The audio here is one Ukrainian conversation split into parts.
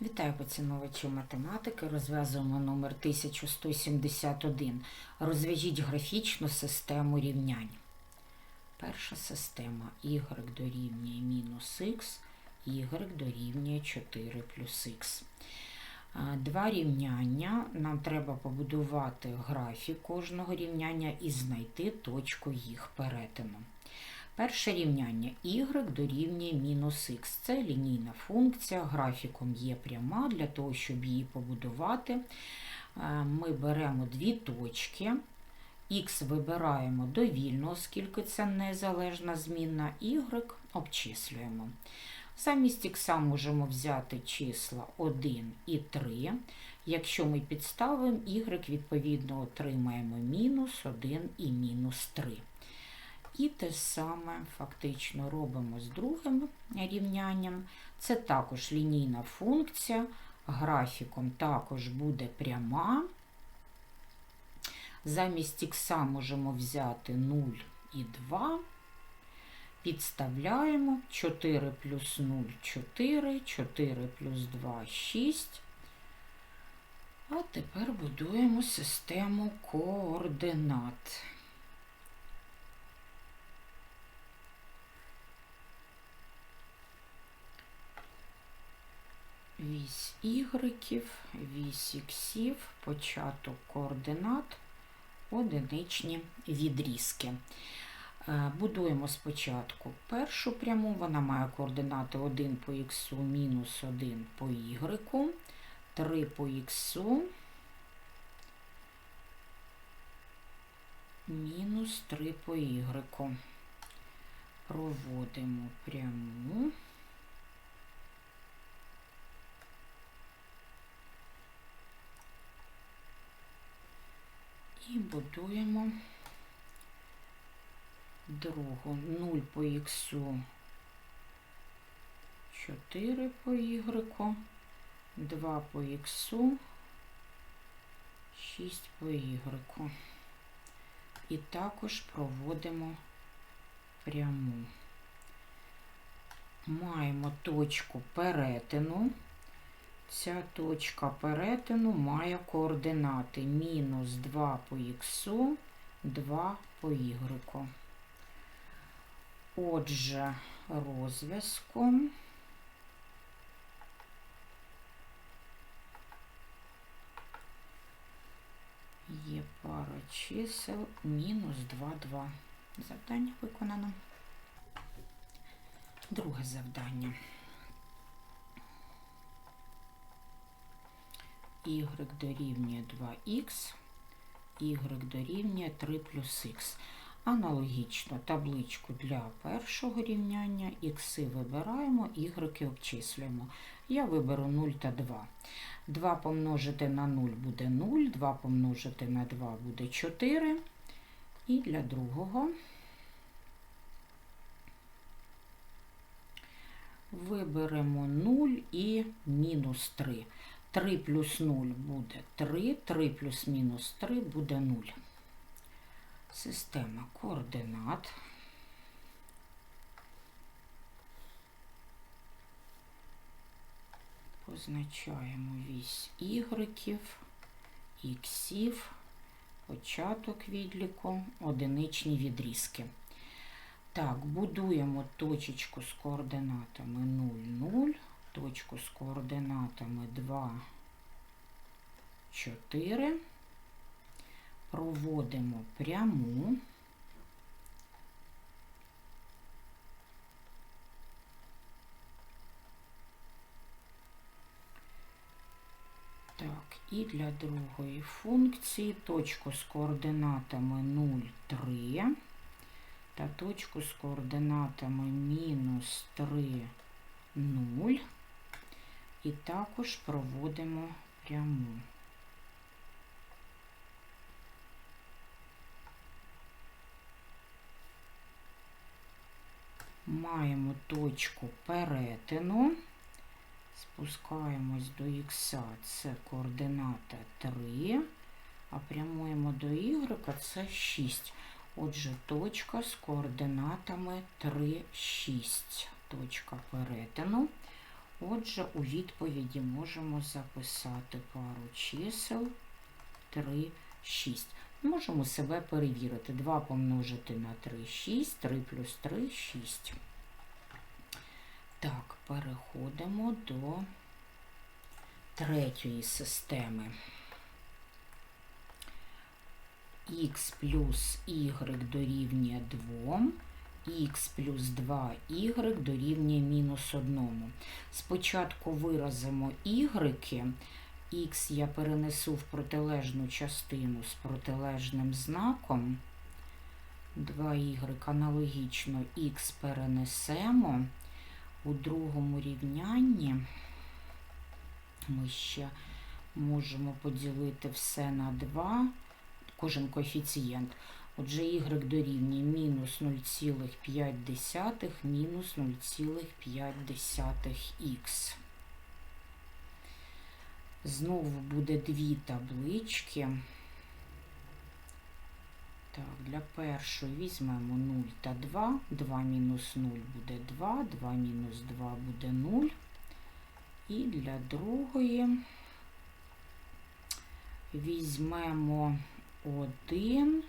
Вітаю поціновувачів математики. Розв'язуємо номер 1171. Розв'яжіть графічну систему рівнянь. Перша система y дорівнює мінус х, y дорівнює 4 плюс х. Два рівняння. Нам треба побудувати графік кожного рівняння і знайти точку їх перетину. Перше рівняння y дорівнює мінус х. Це лінійна функція, графіком є пряма. Для того, щоб її побудувати, е, ми беремо дві точки. Х вибираємо довільно, оскільки це незалежна змінна, y обчислюємо. Замість х можемо взяти числа 1 і 3. Якщо ми підставимо y, відповідно отримаємо мінус 1 і мінус 3. І те саме фактично робимо з другим рівнянням. Це також лінійна функція, графіком також буде пряма. Замість х можемо взяти 0 і 2. Підставляємо 4 плюс 0 4, 4 плюс 2 6. А тепер будуємо систему координат. Вісь ігреків, вісь іксів, початок координат, одиничні відрізки. Е, Будуємо спочатку першу пряму, вона має координати 1 по х, мінус 1 по y, 3 по х, мінус 3 по y. Проводимо пряму. І будуємо другу 0 по х, 4 по y, 2 по х, 6 по y. І також проводимо пряму. Маємо точку перетину. Ця точка перетину має координати мінус 2 по х, 2 по y. Отже, розв'язком є пара чисел мінус 2, 2. Завдання виконано. Друге завдання. Y дорівнює 2х, y дорівнює 3 плюс х. Аналогічно табличку для першого рівняння х вибираємо, y обчислюємо. Я виберу 0 та 2. 2 помножити на 0 буде 0, 2 помножити на 2 буде 4. І для другого виберемо 0 і мінус 3. 3 плюс 0 буде 3, 3 плюс мінус 3 буде 0. Система координат. Позначаємо вісь ігреків, іксів, початок відліку, одиничні відрізки. Так, будуємо точечку з координатами 0, 0, точку з координатами 2, 4. Проводимо пряму. Так, і для другої функції точку з координатами 0, 3 та точку з координатами мінус 3, 0. І також проводимо пряму. Маємо точку перетину, спускаємось до х, це координата 3, а прямуємо до y, це 6. Отже, точка з координатами 3, 6. Точка перетину. Отже, у відповіді можемо записати пару чисел 3, 6. Можемо себе перевірити. 2 помножити на 3, 6, 3 плюс 3, 6. Так, переходимо до третьої системи. х плюс y дорівнює 2, х плюс 2y дорівнює мінус 1. Спочатку виразимо y, х я перенесу в протилежну частину з протилежним знаком. 2y аналогічно х перенесемо. У другому рівнянні ми ще можемо поділити все на 2, кожен коефіцієнт. Отже, y дорівнює мінус 0,5 мінус 0,5х. Знову буде дві таблички. Так, для першої візьмемо 0 та 2. 2 мінус 0 буде 2, 2 мінус 2 буде 0. І для другої візьмемо 1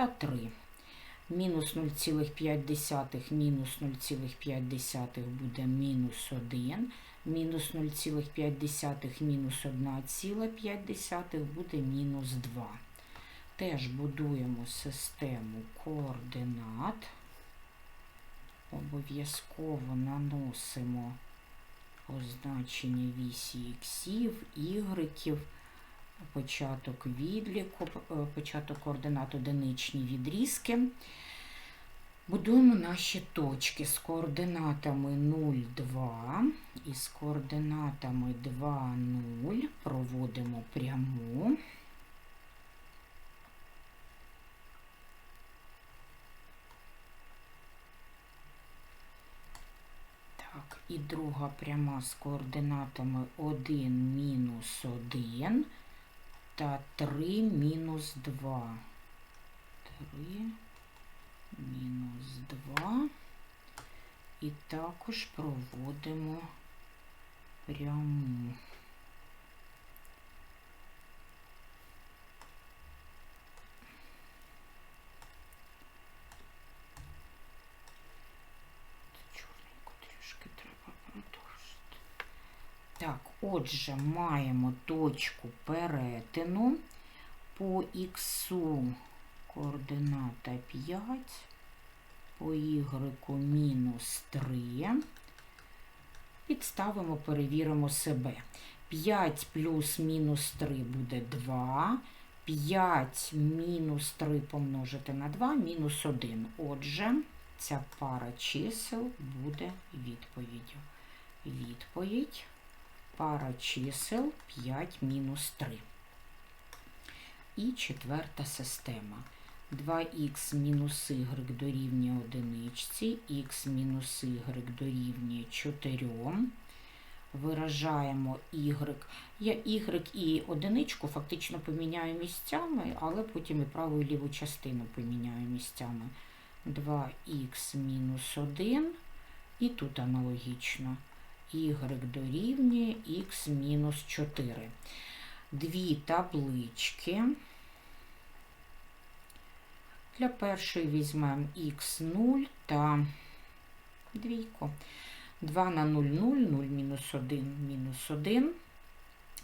та 3. Мінус 0,5 мінус 0,5 буде мінус 1. Мінус 0,5 мінус 1,5 буде мінус 2. Теж будуємо систему координат. Обов'язково наносимо означення вісі іксів, ігреків, початок відліку, початок координат одиничні відрізки. Будуємо наші точки з координатами 0, 2 і з координатами 2, 0 проводимо пряму. Так, і друга пряма з координатами 1 мінус 1 та 3 мінус 2. 3 мінус 2. І також проводимо пряму. Чорненько трішки треба продовжити. Так, отже, маємо точку перетину по х координата 5, по y мінус 3. Підставимо, перевіримо себе. 5 плюс мінус 3 буде 2. 5 мінус 3 помножити на 2 мінус 1. Отже, ця пара чисел буде відповіддю. Відповідь пара чисел 5 мінус 3. І четверта система. 2х мінус y дорівнює одиничці, х мінус y дорівнює 4. Виражаємо y. Я y і одиничку фактично поміняю місцями, але потім і праву і ліву частину поміняю місцями. 2х мінус 1, і тут аналогічно y дорівнює х мінус 4. Дві таблички. Для першої візьмемо х0 та двійку. 2 на 0, 0, 0 мінус 1, мінус 1.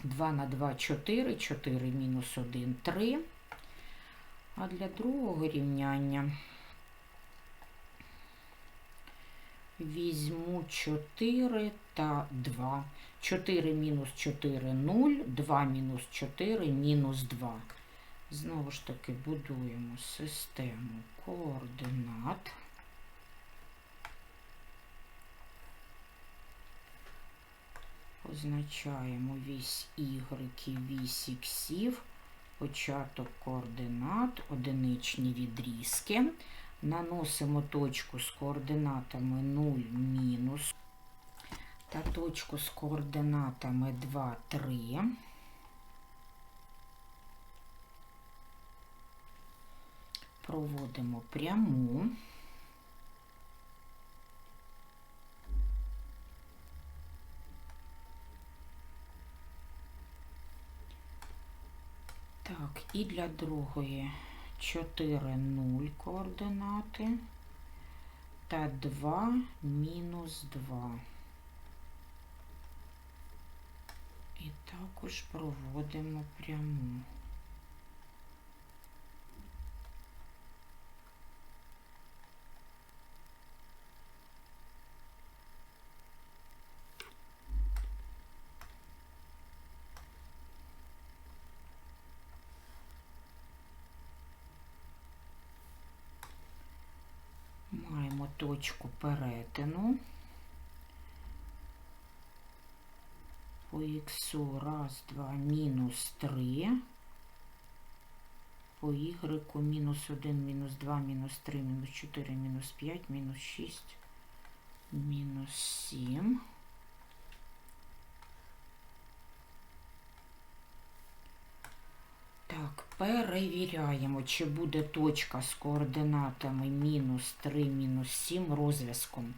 2 на 2, 4, 4 мінус 1, 3. А для другого рівняння візьму 4 та 2. 4 мінус 4 0, 2 мінус 4 мінус 2. Знову ж таки будуємо систему координат. Позначаємо вісь y вісь іксів, початок координат, одиничні відрізки наносимо точку з координатами 0 мінус та точку з координатами 2, 3. Проводимо пряму. Так, і для другої 4 0 координати та 2 мінус 2. І також проводимо пряму. Точку перетину. По х раз, два, мінус 3. По y мінус 1, мінус 2, мінус 3, мінус 4, мінус 5, мінус 6, мінус 7. Так, перевіряємо, чи буде точка з координатами мінус 3, мінус 7 розв'язком.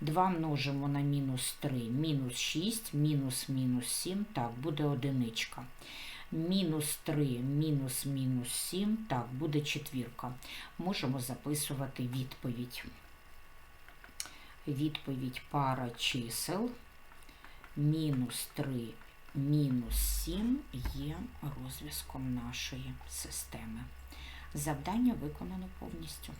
2 множимо на мінус 3, мінус 6, мінус мінус 7, так, буде одиничка. Мінус 3, мінус мінус 7, так, буде четвірка. Можемо записувати відповідь. Відповідь пара чисел. Мінус 3, мінус 7 є розв'язком нашої системи. Завдання виконано повністю.